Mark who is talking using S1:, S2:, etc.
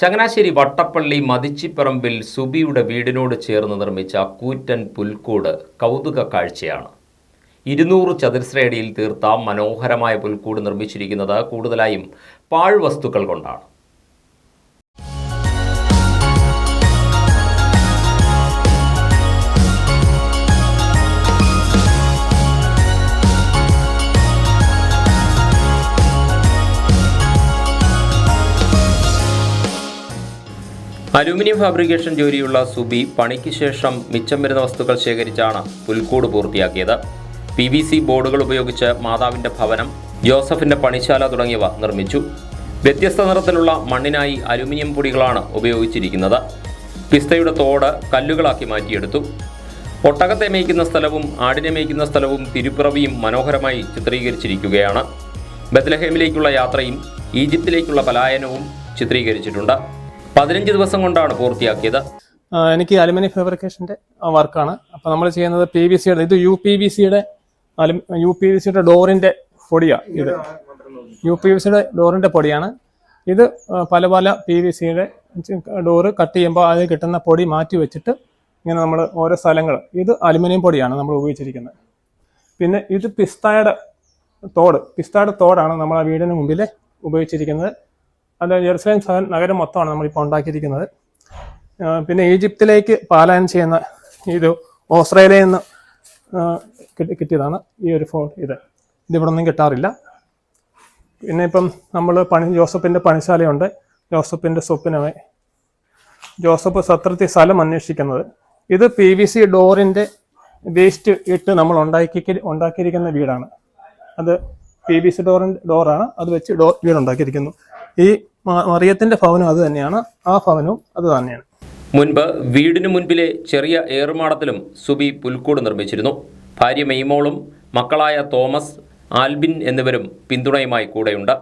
S1: ചങ്ങനാശ്ശേരി വട്ടപ്പള്ളി മതിച്ചിപ്പറമ്പിൽ സുബിയുടെ വീടിനോട് ചേർന്ന് നിർമ്മിച്ച കൂറ്റൻ പുൽക്കൂട് കൗതുക കാഴ്ചയാണ്. ഇരുന്നൂറ് ചതുരശ്രയടിയിൽ തീർത്ത മനോഹരമായ പുൽക്കൂട് നിർമ്മിച്ചിരിക്കുന്നത് കൂടുതലായും പാഴ്വസ്തുക്കൾ കൊണ്ടാണ്. അലൂമിനിയം ഫാബ്രിക്കേഷൻ ജോലിയുള്ള സുബി പണിക്ക് ശേഷം മിച്ചം വരുന്ന വസ്തുക്കൾ ശേഖരിച്ചാണ് പുൽക്കൂട് പൂർത്തിയാക്കിയത്. പി വി സി ബോർഡുകൾ ഉപയോഗിച്ച് മാതാവിന്റെ ഭവനം ജോസഫിന്റെ പണിശാല തുടങ്ങിയവ നിർമ്മിച്ചു. വ്യത്യസ്ത നിറത്തിലുള്ള മണ്ണിനായി അലുമിനിയം പൊടികളാണ് ഉപയോഗിച്ചിരിക്കുന്നത്. പിസ്തയുടെ തോട് കല്ലുകളാക്കി മാറ്റിയെടുത്തു. ഒട്ടകത്തെ മേയ്ക്കുന്ന സ്ഥലവും ആടിനെ മേയ്ക്കുന്ന സ്ഥലവും തിരുപ്പിറവിയും മനോഹരമായി ചിത്രീകരിച്ചിരിക്കുകയാണ്. ബത്ലഹേമിലേക്കുള്ള യാത്രയും ഈജിപ്തിലേക്കുള്ള പലായനവും ചിത്രീകരിച്ചിട്ടുണ്ട്. പതിനഞ്ച് ദിവസം കൊണ്ടാണ് പൂർത്തിയാക്കിയത്.
S2: എനിക്ക് അലുമിനിയം ഫാബ്രിക്കേഷന്റെ വർക്കാണ്. അപ്പോൾ നമ്മൾ ചെയ്യുന്നത് പി വി സിയുടെ ഇത് യു പി വി സിയുടെ യു പി വി സിയുടെ ഡോറിന്റെ പൊടിയാണ് ഇത്. യു പി വി സിയുടെ ഡോറിന്റെ പൊടിയാണ്. ഇത് പല പല പി വി സിയുടെ ഡോറ് കട്ട് ചെയ്യുമ്പോൾ അതിൽ കിട്ടുന്ന പൊടി മാറ്റി വെച്ചിട്ട് ഇങ്ങനെ നമ്മൾ ഓരോ സ്ഥലങ്ങൾ ഇത് അലുമിനിയം പൊടിയാണ് നമ്മൾ ഉപയോഗിച്ചിരിക്കുന്നത്. പിന്നെ ഇത് പിസ്തായുടെ തോട് പിസ്തായുടെ തോടാണ് നമ്മൾ ആ വീടിന് മുമ്പിൽ ഉപയോഗിച്ചിരിക്കുന്നത്. അത് ജെറുസലേം നഗരം മൊത്തമാണ് നമ്മളിപ്പോൾ ഉണ്ടാക്കിയിരിക്കുന്നത്. പിന്നെ ഈജിപ്തിലേക്ക് പാലായനം ചെയ്യുന്ന ഇത് ഓസ്ട്രേലിയയിൽ നിന്ന് കിട്ടിയതാണ് ഈ ഒരു ഫോ ഇത്. ഇതിവിടെ ഒന്നും കിട്ടാറില്ല. പിന്നെ ഇപ്പം നമ്മൾ പണി ജോസഫിന്റെ പണിശാലയുണ്ട്. ജോസഫിന്റെ സ്വപ്നമായി ജോസഫ് സത്രത്തിൽ സ്ഥലം അന്വേഷിക്കുന്നത്. ഇത് പി വി സി ഡോറിന്റെ വേസ്റ്റ് ഇട്ട് നമ്മൾ ഉണ്ടാക്കി ഉണ്ടാക്കിയിരിക്കുന്ന വീടാണ്. അത് പി വി സി ഡോറിന്റെ ഡോറാണ്. അത് വെച്ച് ഡോർ വീട് ഉണ്ടാക്കിയിരിക്കുന്നു ഈ മറിയത്തിന്റെ ഭവനം അത് തന്നെയാണ്. ആ ഭവനവും അത് തന്നെയാണ്.
S1: മുൻപ് വീടിനു മുൻപിലെ ചെറിയ ഏറുമാടത്തിലും സുബി പുൽക്കൂട് നിർമ്മിച്ചിരുന്നു. ഭാര്യ മെയ്മോളും മക്കളായ തോമസ് ആൽബിൻ എന്നിവരും പിന്തുണയുമായി കൂടെയുണ്ട്.